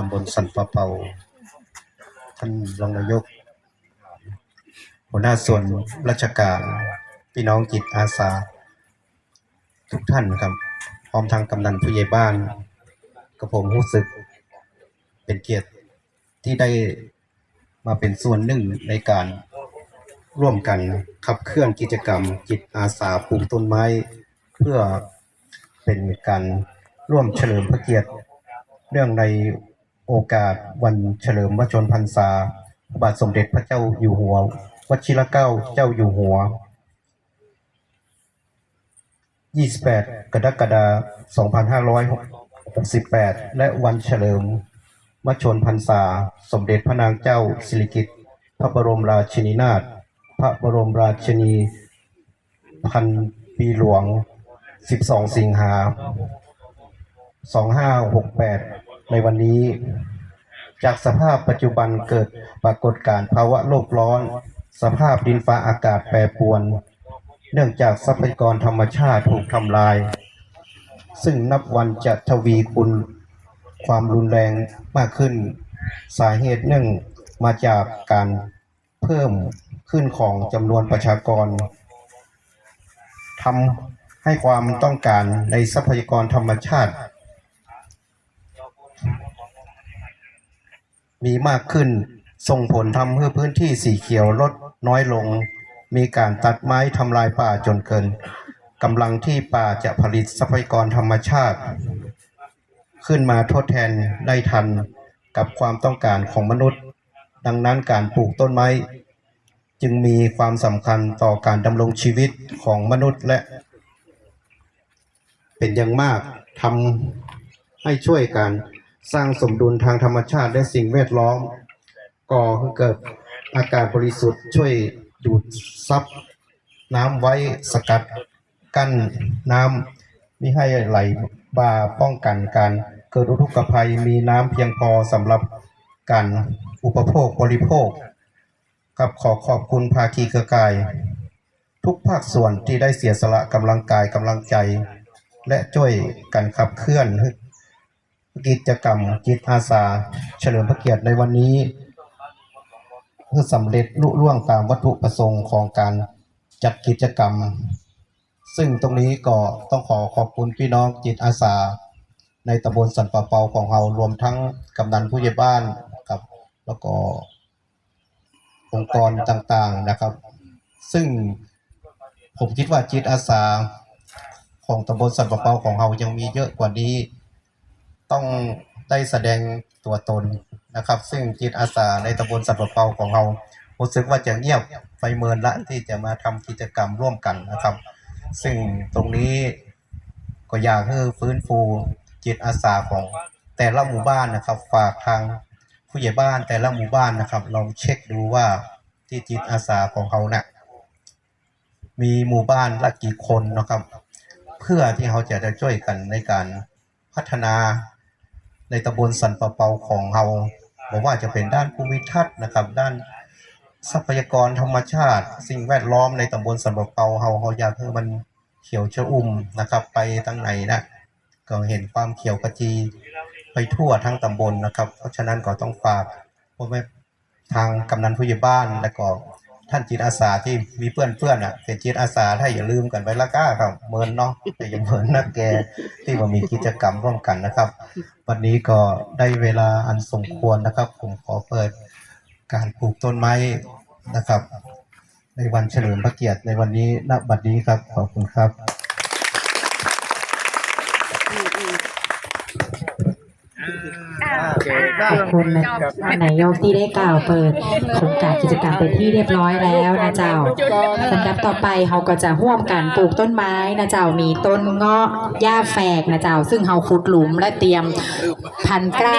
ตำบลสันปะเปา ท่านรองนายก หัวหน้าส่วนราชการพี่น้องจิตอาสา ทุกท่านครับพร้อมทางกำนันผู้ใหญ่บ้านกับผมรู้สึกเป็นเกียรติที่ได้มาเป็นส่วนหนึ่งในการร่วมกันขับเคลื่อนกิจกรรม จิตอาสาปลูกต้นไม้ เพื่อเป็นการร่วมเฉลิมพระเกียรติ เรื่องใน โอกาสวันเฉลิมพระชนพรรษา พระบาทสมเด็จพระเจ้าอยู่หัววชิรเกล้าเจ้าอยู่หัว 28 กรกฎาคม 2568 และวันเฉลิมมชนพรรษา สมเด็จพระนางเจ้าสิริกิติ์พระบรมราชินีนาถพระบรมราชินีพันปีหลวง 12 สิงหา 2568 ในวันนี้ จากสภาพปัจจุบันเกิดปรากฏการณ์ภาวะโลกร้อน สภาพดินฟ้าอากาศแปรปรวน เนื่องจากทรัพยากรธรรมชาติถูกทำลาย ซึ่งนับวันจะทวีคูณความรุนแรงมากขึ้น สาเหตุเนื่องมาจากการเพิ่มขึ้นของจำนวนประชากรทำให้ความต้องการในทรัพยากรธรรมชาติ มีมากขึ้น ส่งผลทำให้พื้นที่สีเขียวลดน้อยลง มีการตัดไม้ทำลายป่าจนเกินกำลังที่ป่าจะผลิตทรัพยากรธรรมชาติ ขึ้นมาทดแทนได้ทันกับความต้องการของมนุษย์ ดังนั้นการปลูกต้นไม้ จึงมีความสำคัญต่อการดำรงชีวิตของมนุษย์และ เป็นอย่างมากทำให้ช่วยกัน สร้างสมดุลทางธรรมชาติและสิ่งแวดล้อม ก่อให้เกิดอากาศบริสุทธิ์ช่วยดูดซับน้ำไว้สกัดกั้นน้ำม่ให้ไหลบ่าป้องกันการเกิดอุทกภัยมีน้ำเพียงพอสำหรับการอุปโภคบริโภค กับขอขอบคุณภาคีเครือข่าย ทุกภาคส่วนที่ได้เสียสละกำลังกายกำลังใจ และช่วยกันขับเคลื่อนให้ กิจกรรมจิตอาสา เฉลิมพระเกียรติในวันนี้ เพื่อสำเร็จลุล่วงตามวัตถุประสงค์ของการจัดกิจกรรม ซึ่งตรงนี้ก็ต้องขอขอบคุณพี่น้องจิตอาสา ในตำบลสันป่าเปาของเรารวมทั้งกำนันผู้ใหญ่บ้านครับแล้วก็องค์กรต่างๆนะครับ ซึ่งผมคิดว่าจิตอาสาของตำบลสันปะเปาของเรายังมีเยอะกว่านี้ ต้องได้แสดงตัวตนนะครับ ซึ่งจิตอาสาในตำบลสันปะเปาของเรารู้สึกว่าจะเงียบไฟเมินละที่จะมาทำกิจกรรมร่วมกันนะครับ ซึ่งตรงนี้ก็อยากให้ฟื้นฟูจิตอาสาของแต่ละหมู่บ้านนะครับ ฝากทางผู้ใหญ่บ้านแต่ละหมู่บ้านนะครับลองเช็คดูว่าที่จิตอาสาของเขาเนะ่ยมีหมู่บ้านละกี่คนนะครับ เพื่อที่เขาจะได้ช่วยกันในการพัฒนา ในตำบลสันปะเปาของเราบอกว่าจะเป็นด้านภูมิทัศน์นะครับ ด้านทรัพยากรธรรมชาติ สิ่งแวดล้อมในตำบลสันปะเปาเราเราอยากให้มันเขียวชอุ่มนะครับ ไปทั้งไหนนะก็เห็นความเขียวขจีไปทั่วทั้งตำบลนะครับ เพราะฉะนั้นก็ต้องฝากพ่อแม่ทางกำนันผู้ใหญ่บ้านและก็ ท่านจิตอาสาที่มีเพื่อนเพื่อนๆอะเป็นจิตอาสาถ้าอย่าลืมกันไปละก้าครับเมินเนาะแต่อย่าเมินนักแกที่มามีกิจกรรมร่วมกันนะครับ วันนี้ก็ได้เวลาอันสมควรนะครับ ผมขอเปิดการปลูกต้นไม้นะครับ ในวันเฉลิมพระเกียรติในวันนี้ณบัดนี้ครับขอบคุณครับ ขอบคุณนะท่านนายกที่ได้กล่าวเปิดโครงการกิจกรรมเป็นที่เรียบร้อยแล้วนะเจ้าสำหรับต่อไปเขาก็จะร่วมกันปลูกต้นไม้นะเจ้ามีต้นเงาะหญ้าแฝกนะเจ้า ซึ่งเขาขุดหลุมและเตรียมพันธุ์กล้า